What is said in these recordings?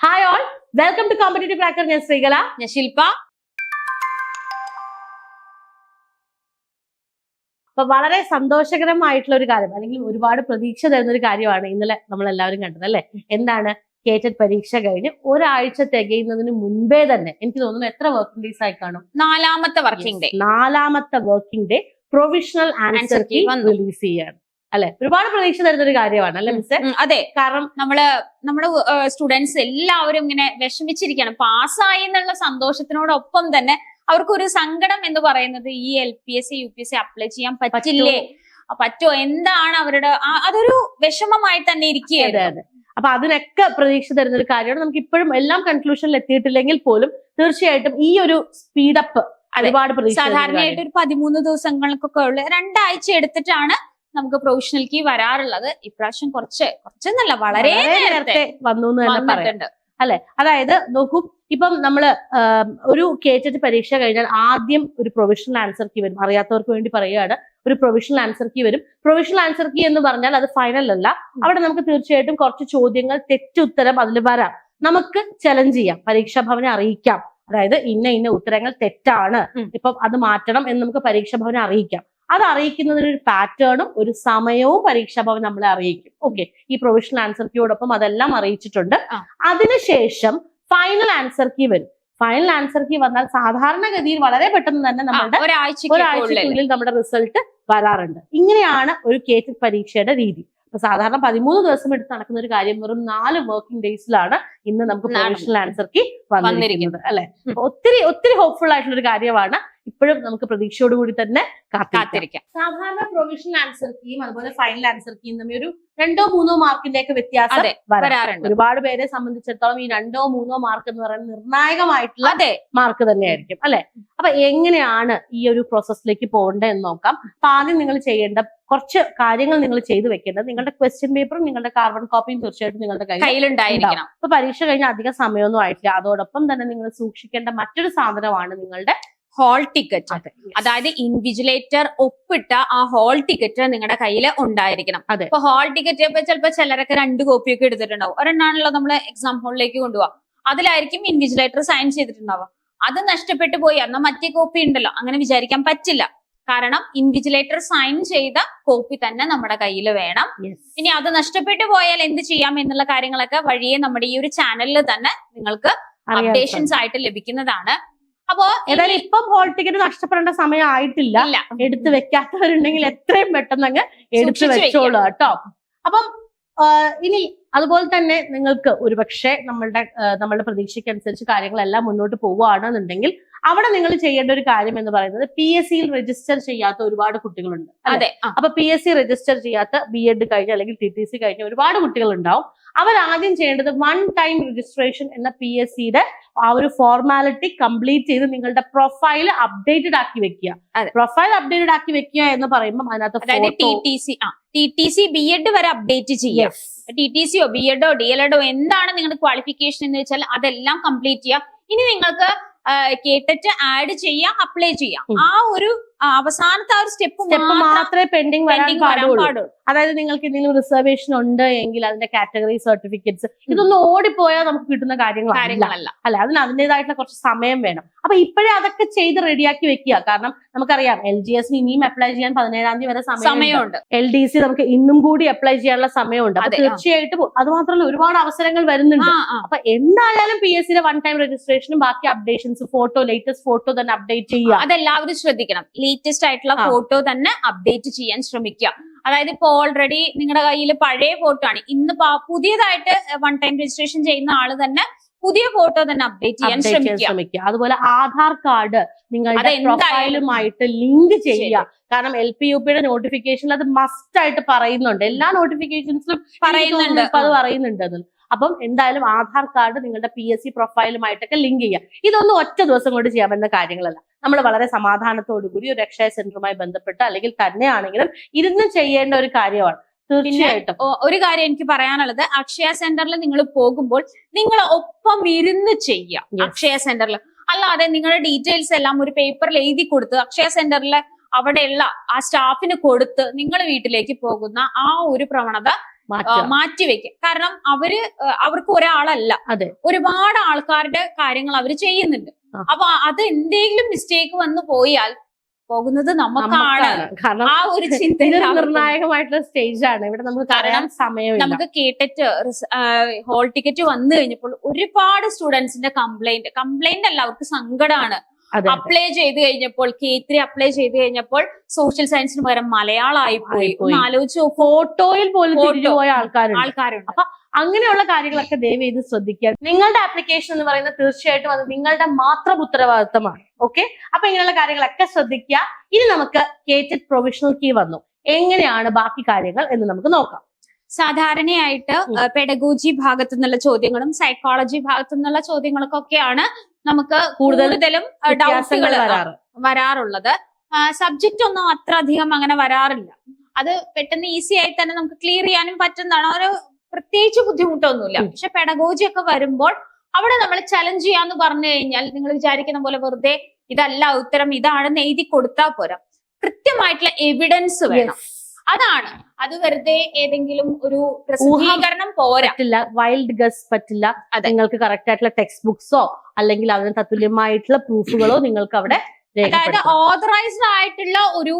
Hi all welcome to competitive cracker ഞാൻ ശ്രീകല. ഞാൻ ശില്പ അപ്പൊ വളരെ സന്തോഷകരമായിട്ടുള്ള ഒരു കാര്യം അല്ലെങ്കിൽ ഒരുപാട് പ്രതീക്ഷ തരുന്ന ഒരു കാര്യമാണ് ഇന്നലെ നമ്മൾ എല്ലാവരും കണ്ടത് അല്ലെ? എന്താണ്? കേറ്റഡ് പരീക്ഷ കഴിഞ്ഞ് ഒരാഴ്ച തികയുന്നതിന് മുൻപേ തന്നെ എനിക്ക് തോന്നുന്നു എത്ര വർക്കിംഗ് ഡേയ്സ് ആയി കാണും? നാലാമത്തെ വർക്കിംഗ് ഡേ നാലാമത്തെ working day provisional answer key release ചെയ്യാണ്. അല്ലെ? ഒരുപാട് പ്രതീക്ഷ തരുന്ന ഒരു കാര്യമാണ് അല്ലെ മിസ് അതെ. കാരണം നമ്മൾ നമ്മുടെ സ്റ്റുഡൻസ് എല്ലാവരും ഇങ്ങനെ വിഷമിച്ചിരിക്കുകയാണ്. പാസ്സായി എന്നുള്ള സന്തോഷത്തിനോടൊപ്പം തന്നെ അവർക്കൊരു സങ്കടം എന്ന് പറയുന്നത് ഈ L P S C U P S C apply ചെയ്യാൻ പറ്റില്ലേ? പറ്റോ. എന്താണ് അവരുടെ അതൊരു വിഷമമായി തന്നെ അതെ ഇരിക്കുകയായിരുന്നു. അതെ അപ്പൊ അതിനൊക്കെ പ്രതീക്ഷ തരുന്ന ഒരു കാര്യമാണ്. നമുക്ക് ഇപ്പോഴും എല്ലാം കൺക്ലൂഷനിൽ എത്തിയിട്ടില്ലെങ്കിൽ പോലും തീർച്ചയായിട്ടും ഈ ഒരു സ്പീഡപ്പ്. ഒരുപാട് സാധാരണയായിട്ട് ഒരു പതിമൂന്ന് ദിവസങ്ങൾക്കൊക്കെ ഉള്ള രണ്ടാഴ്ച എടുത്തിട്ടാണ് നമുക്ക് പ്രൊഫഷണൽ കീ വരാറുള്ളത് ഇപ്രാവശ്യം കുറച്ച് കുറച്ചെന്നല്ല വളരെ നേരത്തെ വന്നു എന്ന് തന്നെ പറയാം. അല്ലെ? അതായത് നോക്കൂ ഇപ്പം നമ്മൾ ആം, ഒരു കേറ്ററ്റ് പരീക്ഷ കഴിഞ്ഞാൽ ആദ്യം ഒരു പ്രൊവിഷണൽ ആൻസർ കീ വരും. അറിയാത്തവർക്ക് വേണ്ടി പറയുകയാണ്. ഒരു പ്രൊവിഷണൽ ആൻസർ കീ വരും. പ്രൊവിഷണൽ ആൻസർ കീ എന്ന് പറഞ്ഞാൽ അത് ഫൈനൽ അല്ല. അവിടെ നമുക്ക് തീർച്ചയായിട്ടും കുറച്ച് ചോദ്യങ്ങൾ തെറ്റുത്തരം അതിൽ വരാം. നമുക്ക് ചലഞ്ച് ചെയ്യാം. പരീക്ഷാ ഭവനെ അറിയിക്കാം. അതായത് ഇന്ന ഇന്ന ഉത്തരങ്ങൾ തെറ്റാണ്. ഇപ്പം അത് മാറ്റണം എന്ന് നമുക്ക് പരീക്ഷാ ഭവനെ അറിയിക്കാം. അത് അറിയിക്കുന്നതിന് ഒരു പാറ്റേണും ഒരു സമയവും പരീക്ഷാ ഭവൻ നമ്മളെ അറിയിക്കും. ഓക്കെ ഈ പ്രൊവിഷണൽ ആൻസർ കീയോടൊപ്പം അതെല്ലാം അറിയിച്ചിട്ടുണ്ട്. അതിനുശേഷം ഫൈനൽ ആൻസർ കീ വരും. ഫൈനൽ ആൻസർ കീ വന്നാൽ സാധാരണഗതിയിൽ വളരെ പെട്ടെന്ന് തന്നെ നമ്മുടെ ഒരാഴ്ചയ്ക്കുള്ളിൽ നമ്മുടെ റിസൾട്ട് വരാറുണ്ട്. ഇങ്ങനെയാണ് ഒരു കേറ്റ് പരീക്ഷയുടെ രീതി. അപ്പൊ സാധാരണ പതിമൂന്ന് ദിവസം എടുത്ത് നടക്കുന്ന ഒരു കാര്യം വെറും നാല് വർക്കിംഗ് ഡേയ്സിലാണ് ഇന്ന് നമുക്ക് പ്രൊഫഷണൽ ആൻസർ കീ വന്നിരിക്കുന്നത്. അല്ലെ? ഒത്തിരി ഒത്തിരി ഹോപ്പ്ഫുൾ ആയിട്ടുള്ള ഒരു കാര്യമാണ് ഇപ്പോഴും നമുക്ക് പ്രതീക്ഷയോടുകൂടി തന്നെ കാത്തിരിക്കാം. സാധാരണ പ്രൊവിഷണൽ ആൻസർ കീയും അതുപോലെ ഫൈനൽ ആൻസർ കീയും തമ്മിൽ ഒരു രണ്ടോ മൂന്നോ മാർക്കിന്റെ ഒക്കെ വ്യത്യാസം. വരാറുണ്ട്. ഒരുപാട് പേരെ സംബന്ധിച്ചിടത്തോളം ഈ രണ്ടോ മൂന്നോ മാർക്ക് എന്ന് പറയുന്നത് നിർണായകമായിട്ടുള്ള അതെ. മാർക്ക് തന്നെയായിരിക്കും അല്ലെ? അപ്പൊ എങ്ങനെയാണ് ഈ ഒരു പ്രോസസ്സിലേക്ക് പോകേണ്ടത് എന്ന് നോക്കാം. അപ്പൊ ആദ്യം നിങ്ങൾ ചെയ്യേണ്ട കുറച്ച് കാര്യങ്ങൾ നിങ്ങൾ ചെയ്തു വെക്കേണ്ടത് നിങ്ങളുടെ ക്വസ്റ്റ്യൻ പേപ്പറും നിങ്ങളുടെ കാർബൺ കോപ്പിയും തീർച്ചയായിട്ടും നിങ്ങളുടെ കയ്യിൽ കയ്യിലുണ്ടായിരിക്കണം. ഇപ്പൊ പരീക്ഷ കഴിഞ്ഞ അധികം സമയമൊന്നും ആയിട്ടില്ല. അതോടൊപ്പം തന്നെ നിങ്ങൾ സൂക്ഷിക്കേണ്ട മറ്റൊരു സാധനമാണ് നിങ്ങളുടെ ഹോൾ ടിക്കറ്റ് അതായത് ഇൻവിജിലേറ്റർ ഒപ്പിട്ട ആ ഹോൾ ടിക്കറ്റ് നിങ്ങളുടെ കയ്യിൽ ഉണ്ടായിരിക്കണം. അതെ. ഹോൾ ടിക്കറ്റ് ഇപ്പൊ ചിലപ്പോ ചിലരൊക്കെ രണ്ട് കോപ്പിയൊക്കെ എടുത്തിട്ടുണ്ടാവും. ഒരെണ്ണാണല്ലോ നമ്മൾ എക്സാം ഹോളിലേക്ക് കൊണ്ടുപോവാ അതിലായിരിക്കും ഇൻവിജിലേറ്റർ സൈൻ ചെയ്തിട്ടുണ്ടാവുക. അത് നഷ്ടപ്പെട്ടു പോയി. എന്നാൽ മറ്റേ കോപ്പി ഉണ്ടല്ലോ. അങ്ങനെ വിചാരിക്കാൻ പറ്റില്ല. കാരണം ഇൻവിജിലേറ്റർ സൈൻ ചെയ്ത കോപ്പി തന്നെ നമ്മുടെ കയ്യിൽ വേണം. ഇനി അത് നഷ്ടപ്പെട്ടു പോയാൽ എന്ത് ചെയ്യാം എന്നുള്ള കാര്യങ്ങളൊക്കെ വഴിയെ നമ്മുടെ ഈ ഒരു ചാനലിൽ തന്നെ നിങ്ങൾക്ക് അപ്ഡേഷൻസ് ആയിട്ട് ലഭിക്കുന്നതാണ്. അപ്പോ ഏതായാലും ഇപ്പം ഹോൾ ടിക്കറ്റ് നഷ്ടപ്പെടേണ്ട സമയം ആയിട്ടില്ല എടുത്തു വെക്കാത്തവരുണ്ടെങ്കിൽ എത്രയും പെട്ടെന്ന് അങ്ങ് എടുത്തു വെച്ചോളൂ കേട്ടോ. അപ്പം ഇനി അതുപോലെ തന്നെ നിങ്ങൾക്ക് ഒരുപക്ഷെ നമ്മളുടെ നമ്മളുടെ പ്രതീക്ഷയ്ക്കനുസരിച്ച് കാര്യങ്ങളെല്ലാം മുന്നോട്ട് പോവുകയാണെന്നുണ്ടെങ്കിൽ അവിടെ നിങ്ങൾ ചെയ്യേണ്ട ഒരു കാര്യം എന്ന് പറയുന്നത് പി എസ് സിയിൽ രജിസ്റ്റർ ചെയ്യാത്ത ഒരുപാട് കുട്ടികളുണ്ട് അതെ അപ്പൊ പി എസ് സി രജിസ്റ്റർ ചെയ്യാത്ത ബി എഡ് കഴിഞ്ഞ അല്ലെങ്കിൽ ടി ടി സി കഴിഞ്ഞ ഒരുപാട് കുട്ടികൾ ഉണ്ടാവും അവർ ആദ്യം ചെയ്യേണ്ടത് വൺ ടൈം രജിസ്ട്രേഷൻ എന്ന പി എസ് സിയുടെ ആ ഒരു ഫോർമാലിറ്റി കംപ്ലീറ്റ് ചെയ്ത് നിങ്ങളുടെ പ്രൊഫൈൽ അപ്ഡേറ്റഡ് ആക്കി വെക്കുക. അതെ. പ്രൊഫൈൽ അപ്ഡേറ്റഡ് ആക്കി വെക്കുക എന്ന് പറയുമ്പോൾ അതിനകത്ത് ടി ടി സി ആ T T C B Ed വരെ അപ്ഡേറ്റ് ചെയ്യാം ടി ടി സിയോ ബി എഡോ ഡി എൽ എഡോ എന്താണ് നിങ്ങളുടെ ക്വാളിഫിക്കേഷൻ എന്ന് വെച്ചാൽ അതെല്ലാം കംപ്ലീറ്റ് ചെയ്യാം ഇനി നിങ്ങൾക്ക് കേട്ടിട്ട് ആഡ് ചെയ്യാം അപ്ലൈ ചെയ്യാം. ആ ഒരു അവസാനത്തെ ആ ഒരു സ്റ്റെപ്പ് സ്റ്റെപ്പ് മാത്രമേ പെൻഡിങ് വരാൻ പാടുള്ളൂ. അതായത് നിങ്ങൾക്ക് എന്തെങ്കിലും റിസർവേഷൻ ഉണ്ട് എങ്കിൽ അതിന്റെ കാറ്റഗറി സർട്ടിഫിക്കറ്റ്സ് ഇതൊന്നും ഓടിപ്പോയാൽ നമുക്ക് കിട്ടുന്ന കാര്യങ്ങളല്ല. അല്ല അതിന് അതിന്റെതായിട്ടുള്ള കുറച്ച് സമയം വേണം. അപ്പൊ ഇപ്പോഴേ അതൊക്കെ ചെയ്ത് റെഡിയാക്കി വെക്കുക. കാരണം നമുക്കറിയാം എൽ ജി എസിന് ഇനിയും അപ്ലൈ ചെയ്യാൻ പതിനേഴാം തീയതി വരെ സമയമുണ്ട്. എൽ ഡി സി നമുക്ക് ഇന്നും കൂടി അപ്ലൈ ചെയ്യാനുള്ള സമയമുണ്ട്. അപ്പൊ തീർച്ചയായിട്ടും അത് മാത്രമല്ല ഒരുപാട് അവസരങ്ങൾ വരുന്നുണ്ട്. അപ്പൊ എന്തായാലും പി എസ് സിയുടെ വൺ ടൈം രജിസ്ട്രേഷനും ബാക്കി അപ്ഡേഷൻസ് ഫോട്ടോ ലേറ്റസ്റ്റ് ഫോട്ടോ തന്നെ അപ്ഡേറ്റ് ചെയ്യുക. അതെല്ലാവരും ശ്രദ്ധിക്കണം. ലേറ്റസ്റ്റ് ആയിട്ടുള്ള ഫോട്ടോ തന്നെ അപ്ഡേറ്റ് ചെയ്യാൻ ശ്രമിക്കുക. അതായത് ഇപ്പൊ ഓൾറെഡി നിങ്ങളുടെ കയ്യിൽ പഴയ ഫോട്ടോ ആണ്. ഇന്ന് പുതിയതായിട്ട് വൺ ടൈം രജിസ്ട്രേഷൻ ചെയ്യുന്ന ആൾ തന്നെ പുതിയ ഫോട്ടോ തന്നെ അപ്ഡേറ്റ് ചെയ്യാൻ ശ്രമിക്കുക. അതുപോലെ ആധാർ കാർഡ് നിങ്ങളുടെ പ്രൊഫൈലുമായിട്ട് ലിങ്ക് ചെയ്യുക. കാരണം എൽ പി യു പിയുടെ നോട്ടിഫിക്കേഷനിൽ അത് മസ്റ്റ് ആയിട്ട് പറയുന്നുണ്ട്. എല്ലാ നോട്ടിഫിക്കേഷൻസിലും പറയുന്നുണ്ട്. അത് പറയുന്നുണ്ട് അതിൽ അപ്പം എന്തായാലും ആധാർ കാർഡ് നിങ്ങളുടെ പി എസ് സി പ്രൊഫൈലുമായിട്ടൊക്കെ ലിങ്ക് ചെയ്യുക. ഇതൊന്നും ഒറ്റ ദിവസം കൊണ്ട് ചെയ്യാൻ പറ്റുന്ന കാര്യങ്ങളല്ല. നമ്മൾ വളരെ സമാധാനത്തോടു കൂടി ഒരു രക്ഷാ സെന്ററുമായി ബന്ധപ്പെട്ട് അല്ലെങ്കിൽ തന്നെയാണെങ്കിലും ഇരുന്ന് ചെയ്യേണ്ട ഒരു കാര്യമാണ്. തീർച്ചയായിട്ടും. ഒരു കാര്യം എനിക്ക് പറയാനുള്ളത്. അക്ഷയ സെന്ററിൽ നിങ്ങൾ പോകുമ്പോൾ നിങ്ങൾ ഒപ്പം ഇരുന്ന് ചെയ്യുക അക്ഷയ സെന്ററിൽ. അല്ലാതെ നിങ്ങളുടെ ഡീറ്റെയിൽസ് എല്ലാം ഒരു പേപ്പറിൽ എഴുതി കൊടുത്ത് അക്ഷയ സെന്ററിലെ അവിടെയുള്ള ആ സ്റ്റാഫിന് കൊടുത്ത് നിങ്ങൾ വീട്ടിലേക്ക് പോകുന്ന ആ ഒരു പ്രവണത മാറ്റിവെക്കുക കാരണം അവർ അവർക്ക് ഒരാളല്ല. അതെ. ഒരുപാട് ആൾക്കാരുടെ കാര്യങ്ങൾ അവർ ചെയ്യുന്നുണ്ട്. അപ്പൊ അത് എന്തെങ്കിലും മിസ്റ്റേക്ക് വന്നു പോയാൽ പോകുന്നത് നമുക്കാണ്. കാരണം ആ ഒരു ചിന്ത നിർണായകമായിട്ടുള്ള സ്റ്റേജ് ആണ്. ഇവിടെ നമുക്ക് കാരണം സമയം നമുക്ക് കേട്ടിട്ട് ഹോൾ ടിക്കറ്റ് വന്നു കഴിഞ്ഞപ്പോൾ ഒരുപാട് സ്റ്റുഡൻസിന്റെ കംപ്ലൈന്റ് കംപ്ലൈന്റ് അല്ല അവർക്ക് സങ്കടമാണ് അപ്ലൈ ചെയ്ത് കഴിഞ്ഞപ്പോൾ കെ ത്രീ അപ്ലൈ ചെയ്ത് കഴിഞ്ഞപ്പോൾ സോഷ്യൽ സയൻസിന് പകരം മലയാളമായി പോയി. ആലോചിച്ചു ഫോട്ടോയിൽ പോലും. തിരിഞ്ഞു പോയ ആൾക്കാരുണ്ട്. ആൾക്കാരുണ്ട്. അങ്ങനെയുള്ള കാര്യങ്ങളൊക്കെ ദയവ് ചെയ്ത് ശ്രദ്ധിക്കുക. നിങ്ങളുടെ ആപ്ലിക്കേഷൻ എന്ന് പറയുന്നത് തീർച്ചയായിട്ടും അത് നിങ്ങളുടെ മാത്രം ഉത്തരവാദിത്തമാണ്. ഓക്കെ അപ്പൊ ഇങ്ങനെയുള്ള കാര്യങ്ങളൊക്കെ ശ്രദ്ധിക്കുക. ഇനി നമുക്ക് കേറ്റഡ് പ്രൊവിഷണൽ കീ വന്നു. എങ്ങനെയാണ് ബാക്കി കാര്യങ്ങൾ എന്ന് നമുക്ക് നോക്കാം. സാധാരണയായിട്ട്. പെഡഗോജി ഭാഗത്തു നിന്നുള്ള ചോദ്യങ്ങളും സൈക്കോളജി ഭാഗത്തു നിന്നുള്ള ചോദ്യങ്ങൾക്കൊക്കെയാണ് നമുക്ക് കൂടുതലും ഡൗട്ടുകൾ വരാറുള്ളത്. സബ്ജക്റ്റ് ഒന്നും അത്ര അധികം അങ്ങനെ വരാറില്ല. അത് പെട്ടെന്ന് ഈസി ആയി തന്നെ നമുക്ക് ക്ലിയർ ചെയ്യാനും പറ്റുന്നതാണ്. ഒരു പ്രത്യേകിച്ച് ബുദ്ധിമുട്ടൊന്നുമില്ല. പക്ഷെ പെഡഗോജി ഒക്കെ വരുമ്പോൾ അവിടെ നമ്മൾ ചലഞ്ച് ചെയ്യാന്ന് പറഞ്ഞു കഴിഞ്ഞാൽ നിങ്ങൾ വിചാരിക്കുന്ന പോലെ വെറുതെ ഇതല്ല ഉത്തരം ഇതാണെന്ന് എഴുതി കൊടുത്താൽ പോരാ. കൃത്യമായിട്ടുള്ള എവിഡൻസ് വേണം. അതാണ്. അത് വെറുതെ ഏതെങ്കിലും ഒരു പ്രസിദ്ധീകരണം പോരാ. പറ്റില്ല വൈൽഡ് ഗസ് പറ്റില്ല. നിങ്ങൾക്ക് കറക്റ്റ് ആയിട്ടുള്ള ടെക്സ്റ്റ് ബുക്സോ അല്ലെങ്കിൽ അതിന് തത്തുല്യമായിട്ടുള്ള പ്രൂഫുകളോ നിങ്ങൾക്ക് അവിടെ അതായത് ഓതറൈസ്ഡ് ആയിട്ടുള്ള ഒരു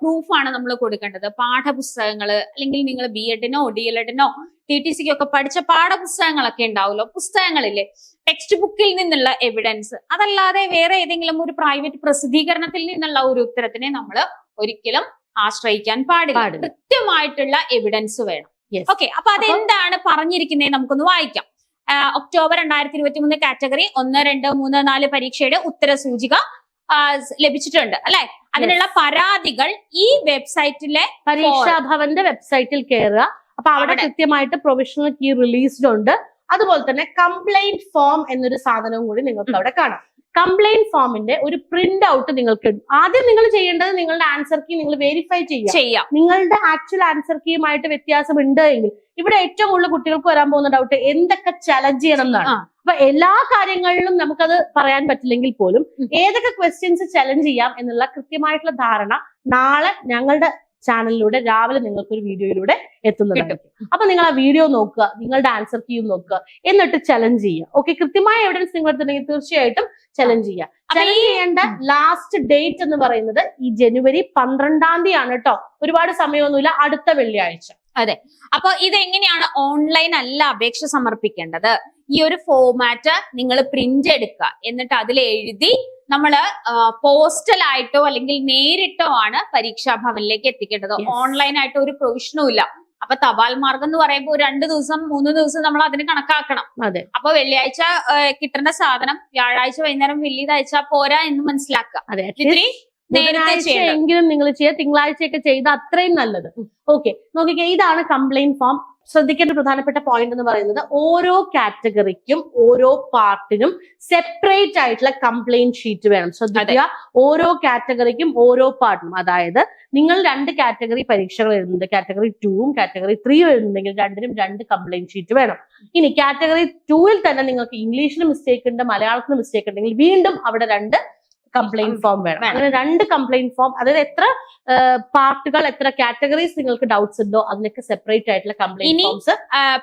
പ്രൂഫാണ് നമ്മൾ കൊടുക്കേണ്ടത്. പാഠപുസ്തകങ്ങൾ അല്ലെങ്കിൽ നിങ്ങൾ ബി എഡിനോ ഡി എൽ എഡിനോ ടി ടി സിക്ക് ഒക്കെ പഠിച്ച പാഠപുസ്തകങ്ങളൊക്കെ ഉണ്ടാവുമല്ലോ. പുസ്തകങ്ങളില്ലേ ടെക്സ്റ്റ് ബുക്കിൽ നിന്നുള്ള എവിഡൻസ് അതല്ലാതെ വേറെ ഏതെങ്കിലും ഒരു പ്രൈവറ്റ് പ്രസിദ്ധീകരണത്തിൽ നിന്നുള്ള ഒരു ഉത്തരത്തിനെ നമ്മൾ ഒരിക്കലും ആശ്രയിക്കാൻ പാടില്ല. കൃത്യമായിട്ടുള്ള എവിഡൻസ് വേണം. ഓക്കെ അപ്പൊ അതെന്താണ് പറഞ്ഞിരിക്കുന്നത് നമുക്കൊന്ന് വായിക്കാം. ഒക്ടോബർ രണ്ടായിരത്തി ഇരുപത്തി മൂന്ന് കാറ്റഗറി ഒന്ന് രണ്ട് മൂന്ന് നാല് പരീക്ഷയുടെ ഉത്തര സൂചിക ലഭിച്ചിട്ടുണ്ട് അല്ലെ? അതിനുള്ള പരാതികൾ ഈ വെബ്സൈറ്റിലെ പരീക്ഷാ ഭവന്റെ വെബ്സൈറ്റിൽ കയറുക അപ്പൊ അവിടെ. കൃത്യമായിട്ട് പ്രൊവിഷണൽ കീ റിലീസ്ഡ് ഉണ്ട്. അതുപോലെ തന്നെ കംപ്ലൈന്റ് ഫോം എന്നൊരു സാധനവും കൂടി നിങ്ങൾക്ക് അവിടെ കാണാം. കംപ്ലൈന്റ് ഫോമിന്റെ ഒരു പ്രിന്റ് ഔട്ട് നിങ്ങൾക്ക് ഇടും. ആദ്യം നിങ്ങൾ ചെയ്യേണ്ടത് നിങ്ങളുടെ ആൻസർ കീ നിങ്ങൾ വെരിഫൈ ചെയ്യുക. ചെയ്യാം. നിങ്ങളുടെ ആക്ച്വൽ ആൻസർ കീയുമായിട്ട് വ്യത്യാസം ഉണ്ട് എങ്കിൽ ഇവിടെ ഏറ്റവും കൂടുതൽ കുട്ടികൾക്ക് വരാൻ പോകുന്ന ഡൗട്ട് എന്തൊക്കെ ചലഞ്ച് ചെയ്യണം എന്നാണ്. അപ്പൊ എല്ലാ കാര്യങ്ങളിലും നമുക്കത് പറയാൻ പറ്റില്ലെങ്കിൽ പോലും ഏതൊക്കെ ക്വസ്റ്റ്യൻസ് ചലഞ്ച് ചെയ്യാം എന്നുള്ള കൃത്യമായിട്ടുള്ള ധാരണ നാളെ ഞങ്ങളുടെ ചാനലിലൂടെ രാവിലെ നിങ്ങൾക്ക് ഒരു വീഡിയോയിലൂടെ എത്തുന്നുണ്ട് അപ്പൊ നിങ്ങൾ ആ വീഡിയോ നോക്കുക നിങ്ങളുടെ ആൻസർ കീയും നോക്കുക എന്നിട്ട് ചലഞ്ച് ചെയ്യുക. ഓക്കെ കൃത്യമായ എവിഡൻസ് നിങ്ങൾ എടുത്തിട്ടുണ്ടെങ്കിൽ തീർച്ചയായിട്ടും ചലഞ്ച് ചെയ്യുക. ചലഞ്ച് ചെയ്യേണ്ട ലാസ്റ്റ് ഡേറ്റ് എന്ന് പറയുന്നത് ഈ ജനുവരി പന്ത്രണ്ടാം തീയതി ആണ് കേട്ടോ ഒരുപാട് സമയമൊന്നുമില്ല. അടുത്ത വെള്ളിയാഴ്ച. അതെ. അപ്പൊ ഇതെങ്ങനെയാണ് ഓൺലൈൻ അല്ല അപേക്ഷ സമർപ്പിക്കേണ്ടത്? ഈ ഒരു ഫോമാറ്റ് നിങ്ങൾ പ്രിന്റ് എടുക്കുക. എന്നിട്ട് അതിൽ എഴുതി നമ്മൾ പോസ്റ്റൽ ആയിട്ടോ അല്ലെങ്കിൽ നേരിട്ടോ ആണ് പരീക്ഷാ ഭവനിലേക്ക് എത്തിക്കേണ്ടത്. ആയിട്ട് ഒരു പ്രൊവിഷനും ഇല്ല. അപ്പൊ തപാൽ മാർഗം എന്ന് പറയുമ്പോൾ രണ്ടു ദിവസം മൂന്ന് ദിവസം നമ്മൾ അതിന് കണക്കാക്കണം. അതെ. അപ്പൊ വെള്ളിയാഴ്ച കിട്ടുന്ന കിട്ടേണ്ട സാധനം വ്യാഴാഴ്ച വൈകുന്നേരം വെള്ളിയത് അയച്ചാൽ പോരാ എന്ന് മനസ്സിലാക്കുക അതെ ഇത്തിരി എങ്കിലും നിങ്ങൾ ചെയ്യുക തിങ്കളാഴ്ചയൊക്കെ ചെയ്ത് അത്രയും നല്ലത്. ഓക്കെ നോക്കിക്കേ ഇതാണ് കംപ്ലൈന്റ് ഫോം ശ്രദ്ധിക്കേണ്ട പ്രധാനപ്പെട്ട പോയിന്റ് എന്ന് പറയുന്നത് ഓരോ കാറ്റഗറിക്കും ഓരോ പാർട്ടിനും സെപ്പറേറ്റ് ആയിട്ടുള്ള കംപ്ലൈന്റ് ഷീറ്റ് വേണം. ശ്രദ്ധിക്കുക. ഓരോ കാറ്റഗറിക്കും ഓരോ പാർട്ടിനും അതായത് നിങ്ങൾ രണ്ട് കാറ്റഗറി പരീക്ഷകൾ എഴുതുന്നുണ്ട്. കാറ്റഗറി ടൂവും കാറ്റഗറി ത്രീയും എഴുതുന്നുണ്ടെങ്കിൽ രണ്ടിനും രണ്ട് കംപ്ലൈന്റ് ഷീറ്റ് വേണം. ഇനി കാറ്റഗറി ടൂവിൽ തന്നെ നിങ്ങൾക്ക് ഇംഗ്ലീഷിന് മിസ്റ്റേക്ക് ഉണ്ട് മലയാളത്തിന് മിസ്റ്റേക്ക് ഉണ്ടെങ്കിൽ വീണ്ടും അവിടെ രണ്ട് കംപ്ലൈന്റ് ഫോം വേണം. അങ്ങനെ രണ്ട് കംപ്ലൈന്റ് ഫോം അതായത് എത്ര പാർട്ടുകൾ എത്ര കാറ്റഗറീസ് നിങ്ങൾക്ക് ഡൗട്ട്സ് ഉണ്ടോ അതിനൊക്കെ സെപ്പറേറ്റ് ആയിട്ടുള്ള കംപ്ലൈന്റ് ഫോംസ്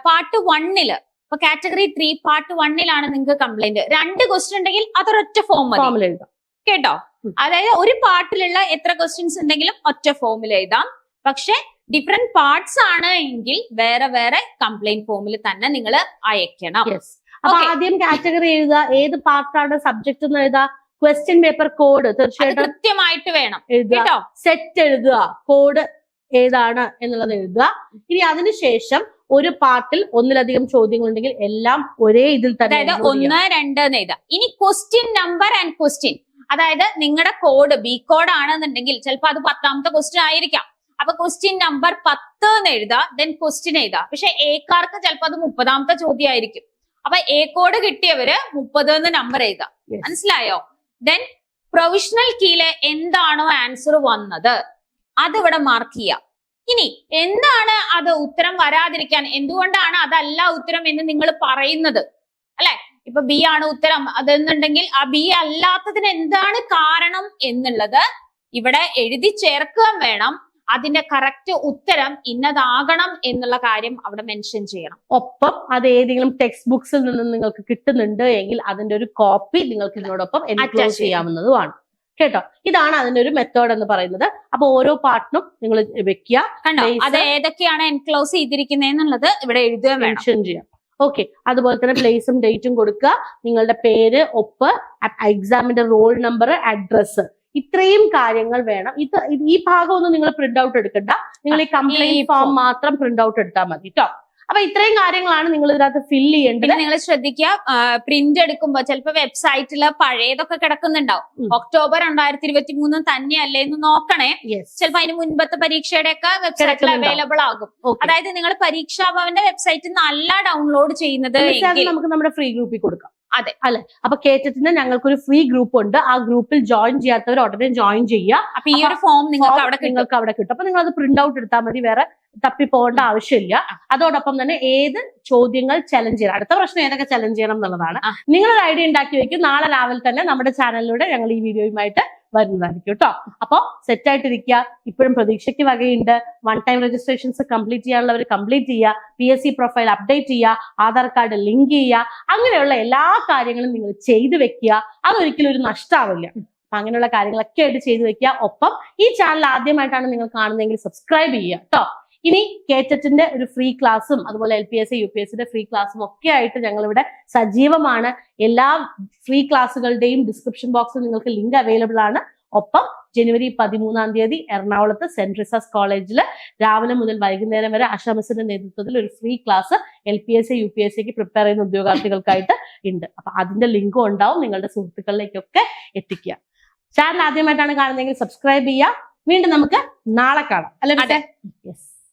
പാർട്ട് വണ്ണിൽ ഇപ്പൊ കാറ്റഗറി ത്രീ പാർട്ട് വണ്ണിലാണ് നിങ്ങൾക്ക് കംപ്ലൈന്റ് രണ്ട് ക്വസ്റ്റ്യൻ ഉണ്ടെങ്കിൽ അതൊരൊറ്റ ഫോം ഫോമിൽ എഴുതാം. കേട്ടോ? അതായത് ഒരു പാർട്ടിലുള്ള എത്ര ക്വസ്റ്റ്യൻസ് ഉണ്ടെങ്കിലും ഒറ്റ ഫോമിൽ എഴുതാം. പക്ഷെ ഡിഫറെന്റ് പാർട്സ് ആണ് എങ്കിൽ വേറെ വേറെ കംപ്ലൈന്റ് ഫോമിൽ തന്നെ നിങ്ങൾ അയക്കണം. അപ്പൊ ആദ്യം കാറ്റഗറി എഴുതുക ഏത് പാർട്ടാണ് സബ്ജക്ട് എന്ന് എഴുതുക ക്വസ്റ്റ്യൻ പേപ്പർ കോഡ് തീർച്ചയായിട്ടും കൃത്യമായിട്ട് വേണം. കേട്ടോ? സെറ്റ് എഴുതുക. കോഡ് ഏതാണ് എന്നുള്ളത് എഴുതുക. ഇനി അതിനുശേഷം ഒരു പാർട്ടിൽ ഒന്നിലധികം ചോദ്യങ്ങൾ ഉണ്ടെങ്കിൽ എല്ലാം ഒരേ ഇതിൽ തന്നെ അതായത്. ഒന്ന് രണ്ട് എന്ന് എഴുതാം ഇനി ക്വസ്റ്റ്യൻ നമ്പർ ആൻഡ് ക്വസ്റ്റ്യൻ അതായത് നിങ്ങളുടെ കോഡ് ബി കോഡ് ആണെന്നുണ്ടെങ്കിൽ ചിലപ്പോൾ അത് പത്താമത്തെ ക്വസ്റ്റ്യൻ ആയിരിക്കാം. അപ്പൊ ക്വസ്റ്റ്യൻ നമ്പർ പത്ത് എന്ന് എഴുതാ ദെൻ ക്വസ്റ്റ്യൻ എഴുതാ പക്ഷെ എക്കാർക്ക് ചിലപ്പോൾ അത് മുപ്പതാമത്തെ ചോദ്യം ആയിരിക്കും അപ്പൊ എ കോഡ് കിട്ടിയവര് മുപ്പത് എന്ന് നമ്പർ എഴുതാം മനസ്സിലായോ? ദെൻ പ്രൊവിഷണൽ കീയിലെ എന്താണോ ആൻസർ വന്നത്? അതിവിടെ മാർക്ക് ചെയ്യാം. ഇനി എന്താണ് അത് ഉത്തരം വരാതിരിക്കാൻ? എന്തുകൊണ്ടാണ് അതല്ല ഉത്തരം എന്ന് നിങ്ങൾ പറയുന്നത്? അല്ലെ? ഇപ്പൊ ബി ആണ് ഉത്തരം. അതെന്നുണ്ടെങ്കിൽ ആ ബി അല്ലാത്തതിന് എന്താണ് കാരണം എന്നുള്ളത് ഇവിടെ എഴുതി ചേർക്കുകയും വേണം. അതിന്റെ കറക്റ്റ് ഉത്തരം ഇന്നതാകണം എന്നുള്ള കാര്യം അവിടെ മെൻഷൻ ചെയ്യണം. ഒപ്പം അത് ഏതെങ്കിലും ടെക്സ്റ്റ് ബുക്സിൽ നിന്ന് നിങ്ങൾക്ക് കിട്ടുന്നുണ്ട് എങ്കിൽ അതിന്റെ ഒരു കോപ്പി നിങ്ങൾക്ക് ഇതിനോടൊപ്പം എൻക്ലോസ് ചെയ്യാവുന്നതുമാണ് കേട്ടോ? ഇതാണ് അതിന്റെ ഒരു മെത്തേഡ് എന്ന് പറയുന്നത്. അപ്പൊ ഓരോ പാർട്ടിനും നിങ്ങൾ വെക്കുക. കണ്ടോ. അത് ഏതൊക്കെയാണ് എൻക്ലോസ് ചെയ്തിരിക്കുന്നതെന്നുള്ളത് ഇവിടെ എഴുതുക മെൻഷൻ ചെയ്യാം. ഓക്കെ അതുപോലെ തന്നെ പ്ലേസും ഡേറ്റും കൊടുക്കുക. നിങ്ങളുടെ പേര് ഒപ്പ് എക്സാമിന്റെ റോൾ നമ്പർ അഡ്രസ്സ് ഇത്രയും കാര്യങ്ങൾ വേണം. ഇത് ഈ ഭാഗം ഒന്നും നിങ്ങൾ പ്രിന്റ് ഔട്ട് എടുക്കണ്ട. നിങ്ങൾ ഈ കംപ്ലൈന്റ് ഫോം മാത്രം പ്രിന്റ് ഔട്ട് എടുത്താൽ മതി കേട്ടോ അപ്പൊ ഇത്രയും കാര്യങ്ങളാണ് നിങ്ങൾ ഇതിനകത്ത് ഫില്ല് ചെയ്യേണ്ടത്. നിങ്ങൾ ശ്രദ്ധിക്കുക പ്രിന്റ് എടുക്കുമ്പോ ചിലപ്പോ വെബ്സൈറ്റിൽ പഴയതൊക്കെ കിടക്കുന്നുണ്ടാവും. ഒക്ടോബർ രണ്ടായിരത്തി ഇരുപത്തി മൂന്ന് തന്നെയല്ലേ എന്ന് നോക്കണേ. ചിലപ്പോ അതിന് മുൻപത്തെ പരീക്ഷയുടെ ഒക്കെ വെബ്സൈറ്റിൽ. അവൈലബിൾ ആകും. അതായത് നിങ്ങൾ പരീക്ഷാ ഭവന്റെ വെബ്സൈറ്റ് നല്ല ഡൗൺലോഡ് ചെയ്യുന്നത് നമുക്ക് നമ്മുടെ ഫ്രീ ഗ്രൂപ്പിൽ കൊടുക്കാം. അതെ. അല്ലെ? അപ്പൊ കേറ്റത്തിന് ഞങ്ങൾക്കൊരു ഫ്രീ ഗ്രൂപ്പ് ഉണ്ട്. ആ ഗ്രൂപ്പിൽ ജോയിൻ ചെയ്യാത്തവർ ഉടനെ ജോയിൻ ചെയ്യുക. അപ്പൊ ഈ ഒരു ഫോം നിങ്ങൾക്ക് അവിടെ കിട്ടും. നിങ്ങൾക്ക് അവിടെ കിട്ടും. അപ്പൊ നിങ്ങൾ അത് പ്രിന്റ് ഔട്ട് എടുത്താൽ മതി. വേറെ തപ്പി പോകേണ്ട ആവശ്യമില്ല അതോടൊപ്പം തന്നെ ഏത് ചോദ്യങ്ങൾ ചലഞ്ച് ചെയ്യണം. അടുത്ത പ്രശ്നം ഏതൊക്കെ ചലഞ്ച് ചെയ്യണം എന്നുള്ളതാണ്. നിങ്ങൾ നിങ്ങളൊരു ഐഡിയ ഉണ്ടാക്കി വെക്കും. നാളെ രാവിലെ തന്നെ നമ്മുടെ ചാനലിലൂടെ ഞങ്ങൾ ഈ വീഡിയോയുമായിട്ട് വരുന്നതായിരിക്കും കേട്ടോ അപ്പോ സെറ്റ് ആയിട്ടിരിക്കുക ഇപ്പോഴും പ്രതീക്ഷയ്ക്ക് വകയുണ്ട്. വൺ ടൈം രജിസ്ട്രേഷൻസ് കംപ്ലീറ്റ് ചെയ്യാനുള്ളവർ കംപ്ലീറ്റ് ചെയ്യുക. P S C profile update ചെയ്യുക. ആധാർ കാർഡ് ലിങ്ക് ചെയ്യുക. അങ്ങനെയുള്ള എല്ലാ കാര്യങ്ങളും നിങ്ങൾ ചെയ്തു വെക്കുക. അതൊരിക്കലും ഒരു നഷ്ടാവില്ല. അപ്പൊ അങ്ങനെയുള്ള കാര്യങ്ങളൊക്കെ ആയിട്ട് ചെയ്തു വെക്കുക. ഒപ്പം ഈ ചാനൽ ആദ്യമായിട്ടാണ് നിങ്ങൾ കാണുന്നതെങ്കിൽ സബ്സ്ക്രൈബ് ചെയ്യുക കേട്ടോ ഇനി കേറ്ററ്റിന്റെ ഒരു ഫ്രീ ക്ലാസ്സും അതുപോലെ L P S U P എസിന്റെ ഫ്രീ ക്ലാസ്സും ഒക്കെ ആയിട്ട് ഞങ്ങൾ ഇവിടെ സജീവമാണ്. എല്ലാ ഫ്രീ ക്ലാസ്സുകളുടെയും ഡിസ്ക്രിപ്ഷൻ ബോക്സിൽ നിങ്ങൾക്ക് ലിങ്ക് അവൈലബിൾ ആണ്. ഒപ്പം ജനുവരി പതിമൂന്നാം തീയതി എറണാകുളത്ത് സെന്റ് റിസസ് കോളേജിൽ രാവിലെ മുതൽ വൈകുന്നേരം വരെ അഷമസിന്റെ നേതൃത്വത്തിൽ ഒരു free class L P S U P S സിക്ക് പ്രിപ്പയർ ചെയ്യുന്ന ഉദ്യോഗാർത്ഥികൾക്കായിട്ട് ഉണ്ട്. അപ്പൊ അതിന്റെ ലിങ്കും ഉണ്ടാവും നിങ്ങളുടെ സുഹൃത്തുക്കളിലേക്കൊക്കെ എത്തിക്കുക. ചാനൽ ആദ്യമായിട്ടാണ് കാണുന്നതെങ്കിൽ സബ്സ്ക്രൈബ് ചെയ്യുക. വീണ്ടും നമുക്ക് നാളെ കാണാം. അല്ലെ. യെസ്